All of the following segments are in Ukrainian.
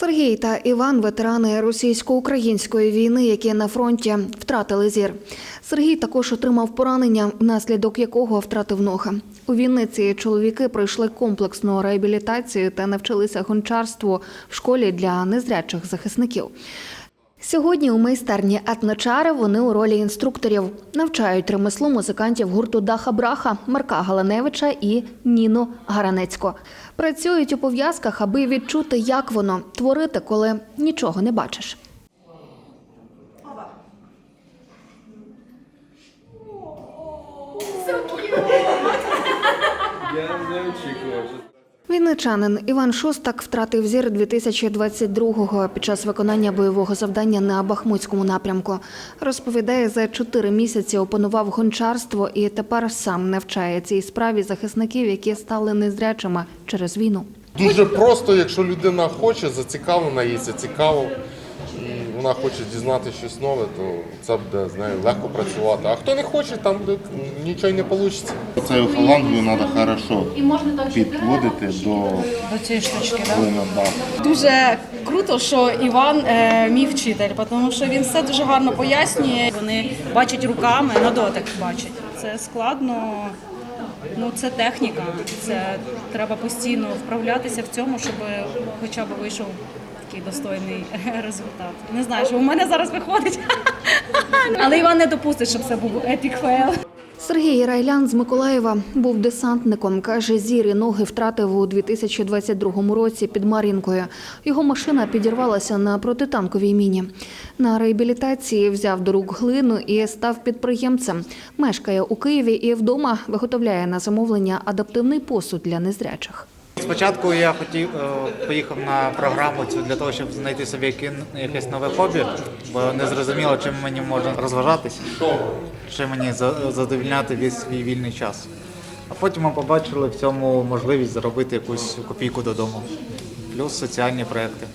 Сергій та Іван ветерани російсько-української війни, які на фронті втратили зір. Сергій також отримав поранення, внаслідок якого втратив ноги. У Вінниці чоловіки пройшли комплексну реабілітацію та навчилися гончарству в школі для незрячих захисників. Сьогодні у майстерні етночари вони у ролі інструкторів навчають ремеслу музикантів гурту Даха Браха Марка Галаневича і Ніну Гаранецько. Працюють у пов'язках, аби відчути, як воно творити, коли нічого не бачиш. Я не очікував. Вінничанин Іван Шостак втратив зір 2022-го під час виконання бойового завдання на Бахмутському напрямку. Розповідає, за чотири місяці опанував гончарство і тепер сам навчає цій справі захисників, які стали незрячими через війну. Дуже просто, якщо людина хоче, зацікавлена, їй це вона хоче дізнатися щось нове, то це буде з нею легко працювати. А хто не хоче, там буде нічого й не вийде. Цю фалангію треба хорошо підводити до До цієї штучки. Да. Дуже круто, що Іван е, мій вчитель, тому що він все дуже гарно пояснює. Вони бачать руками, на дотик бачать. Це складно. Ну, це техніка. Це треба постійно вправлятися в цьому, щоб хоча б вийшов такий достойний результат. Не знаю, що у мене зараз виходить. Але Іван не допустить, щоб це був епік фейл. Сергій Райлян з Миколаєва був десантником. Каже, зір і ноги втратив у 2022 році під Мар'їнкою. Його машина підірвалася на протитанковій міні. На реабілітації взяв до рук глину і став підприємцем. Мешкає у Києві і вдома виготовляє на замовлення адаптивний посуд для незрячих. Спочатку я хотів е, поїхав на програму цю для того, щоб знайти собі яке- якесь нове хобі, бо не зрозуміло, чим мені можна розважатись, чим мені за- задовільняти весь свій вільний час. А потім ми побачили в цьому можливість заробити якусь копійку додому, плюс соціальні проекти.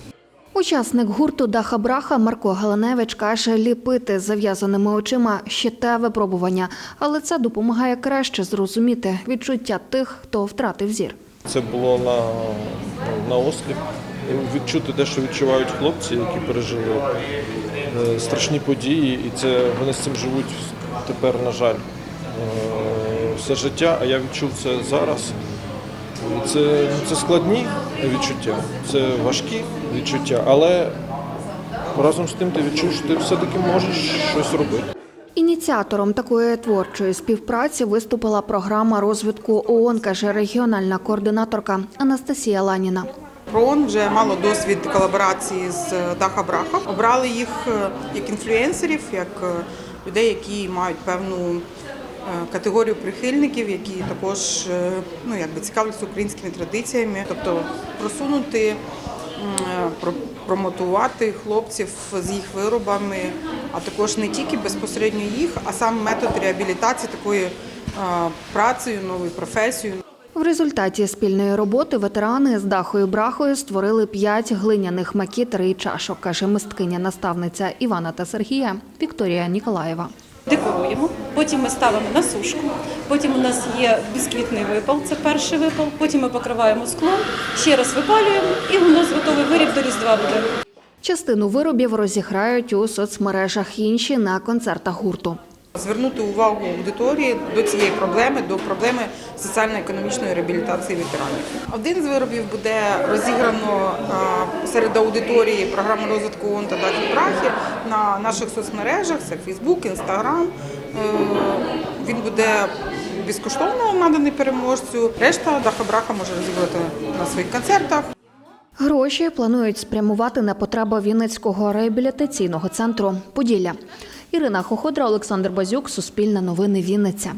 Учасник гурту Даха Браха Марко Галаневич каже, ліпити з зав'язаними очима ще те випробування, але це допомагає краще зрозуміти відчуття тих, хто втратив зір. Це було на, на осліп. Відчути те, що відчувають хлопці, які пережили е, страшні події, і це вони з цим живуть тепер, на жаль, е, все життя. А я відчув це зараз. Це, це складні відчуття, це важкі відчуття, але разом з тим ти відчув, що ти все-таки можеш щось робити. Ініціатором такої творчої співпраці виступила програма розвитку ООН, каже регіональна координаторка Анастасія Ланіна. ПРООН вже мало досвід колаборації з Даха Браха. Обрали їх е, як інфлюенсерів, як е, людей, які мають певну е, категорію прихильників, які також е, ну, якби цікавляться українськими традиціями, тобто просунути, е, промотувати хлопців з їх виробами, а також не тільки безпосередньо їх, а сам метод реабілітації такою е, працею, новою професією. В результаті спільної роботи ветерани з Дахою Брахою створили п'ять глиняних макітер і чашок, каже мисткиня-наставниця Івана та Сергія Вікторія Ніколаєва. Декоруємо, потім ми ставимо на сушку. Потім у нас є бісквітний випал, це перший випал. Потім ми покриваємо склом, ще раз випалюємо, і у нас готовий виріб до різдва буде. Частину виробів розіграють у соцмережах, інші на концертах гурту. Звернути увагу аудиторії до цієї проблеми, до проблеми соціально-економічної реабілітації ветеранів. Один з виробів буде розіграно серед аудиторії програми розвитку ООН та Дахі Брахи на наших соцмережах, це Фейсбук, Інстаграм. Він буде безкоштовно наданий переможцю. Решта Даха Браха може розіграти на своїх концертах. Гроші планують спрямувати на потреби Вінницького реабілітаційного центру Поділля. Ірина Хоходра, Олександр Базюк, Суспільне новини Вінниця.